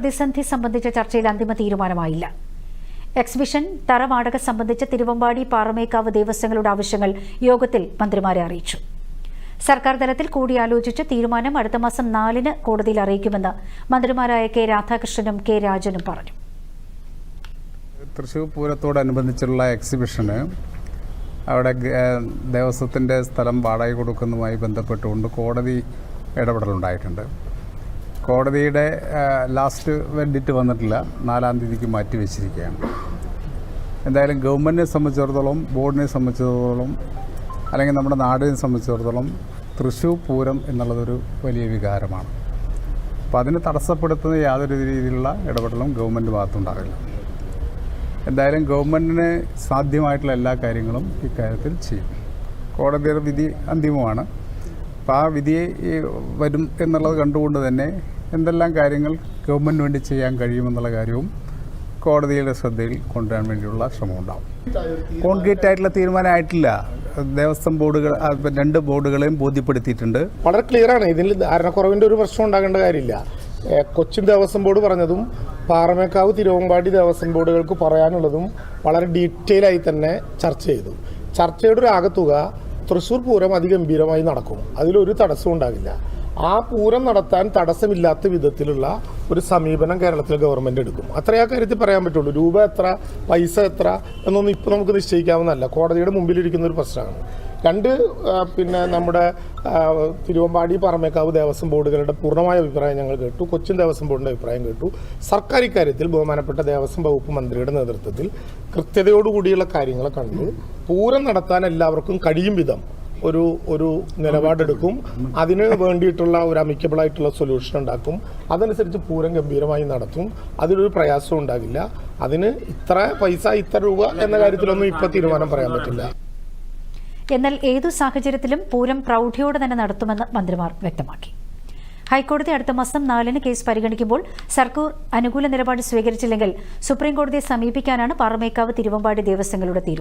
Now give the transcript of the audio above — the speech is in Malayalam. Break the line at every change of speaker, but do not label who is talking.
പ്രതിസന്ധി സംബന്ധിച്ച ചർച്ചയിൽ അന്തിമ തീരുമാനമായില്ല. എക്സിബിഷൻ തറ വാടക സംബന്ധിച്ച് തിരുവമ്പാടി പാറമേക്കാവ് ദേവസ്വങ്ങളുടെ ആവശ്യങ്ങൾ യോഗത്തിൽ മന്ത്രിമാരെ അറിയിച്ചു. സർക്കാർ തലത്തിൽ കൂടിയാലോചിച്ച് തീരുമാനം അടുത്ത മാസം നാലിന് കോടതിയിൽ അറിയിക്കുമെന്ന് മന്ത്രിമാരായ കെ രാധാകൃഷ്ണനും കെ രാജനും പറഞ്ഞു.
തൃശ്ശൂർ പൂരത്തോടനുബന്ധിച്ചുള്ള എക്സിബിഷന് അവിടെ ദേവസ്വത്തിന്റെ സ്ഥലം വാടക കൊടുക്കുന്നതുമായി ബന്ധപ്പെട്ടുകൊണ്ട് കോടതി ഇടപെടലുണ്ടായിട്ടുണ്ട്. കോടതിയുടെ ലാസ്റ്റ് വെഡിറ്റ് വന്നിട്ടില്ല. നാലാം തീയതിക്ക് മാറ്റി വെച്ചിരിക്കുകയാണ്. എന്തായാലും ഗവൺമെന്റിനെ സംബന്ധിച്ചിടത്തോളം ബോർഡിനെ സംബന്ധിച്ചിടത്തോളം അല്ലെങ്കിൽ നമ്മുടെ നാടിനെ സംബന്ധിച്ചിടത്തോളം തൃശ്ശൂർ പൂരം എന്നുള്ളതൊരു വലിയ വികാരമാണ്. അപ്പോൾ അതിന് തടസ്സപ്പെടുത്തുന്ന യാതൊരു രീതിയിലുള്ള ഇടപെടലും ഗവൺമെന്റ് ഭാഗത്തുണ്ടാകില്ല എന്തായാലും ഗവൺമെന്റിന് സാധ്യമായിട്ടുള്ള എല്ലാ കാര്യങ്ങളും ഇക്കാര്യത്തിൽ ചെയ്യും. കോടതിയുടെ വിധി അന്തിമമാണ്. അപ്പോൾ ആ വിധി വരും എന്നുള്ളത് കണ്ടുകൊണ്ട് തന്നെ എന്തെല്ലാം കാര്യങ്ങൾ ഗവൺമെന്റ് വേണ്ടി ചെയ്യാൻ കഴിയുമെന്നുള്ള കാര്യവും കോടതിയുടെ ശ്രദ്ധയിൽ കൊണ്ടുവരാൻ വേണ്ടിയുള്ള ശ്രമം ഉണ്ടാവും കോൺക്രീറ്റ് ആയിട്ടുള്ള തീരുമാനമായിട്ടില്ല. ദേവസ്വം ബോർഡുകൾ രണ്ട് ബോർഡുകളെയും ബോധ്യപ്പെടുത്തിയിട്ടുണ്ട്.
വളരെ ക്ലിയർ ആണ്. ഇതിൽ ധാരണക്കുറവിന്റെ ഒരു പ്രശ്നം ഉണ്ടാകേണ്ട കാര്യമില്ല. കൊച്ചിൻ ദേവസ്വം ബോർഡ് പറഞ്ഞതും പാറമേക്കാവ് തിരുവമ്പാടി ദേവസ്വം ബോർഡുകൾക്ക് പറയാനുള്ളതും വളരെ ഡീറ്റെയിൽ ആയി തന്നെ ചർച്ച ചെയ്തു. ചർച്ചയുടെ ഒരു ആകത്തുക തൃശ്ശൂർ പൂരം അതിഗംഭീരമായി നടക്കും. അതിലൊരു തടസ്സവും ഉണ്ടാകില്ല. ആ പൂരം നടത്താൻ തടസ്സമില്ലാത്ത വിധത്തിലുള്ള ഒരു സമീപനം കേരളത്തിൽ ഗവൺമെന്റ് എടുക്കും. അത്രേ ആ കാര്യത്തിൽ പറയാൻ പറ്റുള്ളൂ. രൂപ എത്ര പൈസ എത്ര എന്നൊന്നും ഇപ്പം നമുക്ക് നിശ്ചയിക്കാവുന്നതല്ല. കോടതിയുടെ മുമ്പിലിരിക്കുന്ന ഒരു പ്രശ്നമാണ്. രണ്ട് പിന്നെ നമ്മുടെ തിരുവമ്പാടി പറമേക്കാവ് ദേവസ്വം ബോർഡുകളുടെ പൂർണമായ അഭിപ്രായം ഞങ്ങൾ കേട്ടു. കൊച്ചിൻ ദേവസ്വം ബോർഡിന്റെ അഭിപ്രായം കേട്ടു. സർക്കാർ ഇക്കാര്യത്തിൽ ബഹുമാനപ്പെട്ട ദേവസ്വം വകുപ്പ് മന്ത്രിയുടെ നേതൃത്വത്തിൽ കൃത്യതയോടുകൂടിയുള്ള കാര്യങ്ങളെ കണ്ടു. പൂരം നടത്താൻ എല്ലാവർക്കും കഴിയും വിധം ഒരു ഒരു നിലപാടെടുക്കും. അതിന് വേണ്ടിയിട്ടുള്ള ഒരു അമിക്കബിൾ ആയിട്ടുള്ള സൊല്യൂഷൻ ഉണ്ടാക്കും. അതനുസരിച്ച് പൂരം ഗംഭീരമായി നടത്തും. അതിലൊരു പ്രയാസവും ഉണ്ടാകില്ല. അതിന് ഇത്ര പൈസ ഇത്ര രൂപ എന്ന കാര്യത്തിലൊന്നും ഇപ്പൊ തീരുമാനം പറയാൻ പറ്റില്ല.
എന്നാൽ ഏതു സാഹചര്യത്തിലും പൂരം പ്രൗഢിയോടെ തന്നെ നടത്തുമെന്ന് മന്ത്രിമാർ വ്യക്തമാക്കി. ഹൈക്കോടതി അടുത്ത മാസം നാലിന് കേസ് പരിഗണിക്കുമ്പോൾ സർക്കൂർ അനുകൂല നിലപാട് സ്വീകരിച്ചില്ലെങ്കിൽ സുപ്രീംകോടതിയെ സമീപിക്കാനാണ് പാറമേക്കാവ് തിരുവമ്പാടി ദേവസ്വങ്ങളുടെ തീരുമാനം.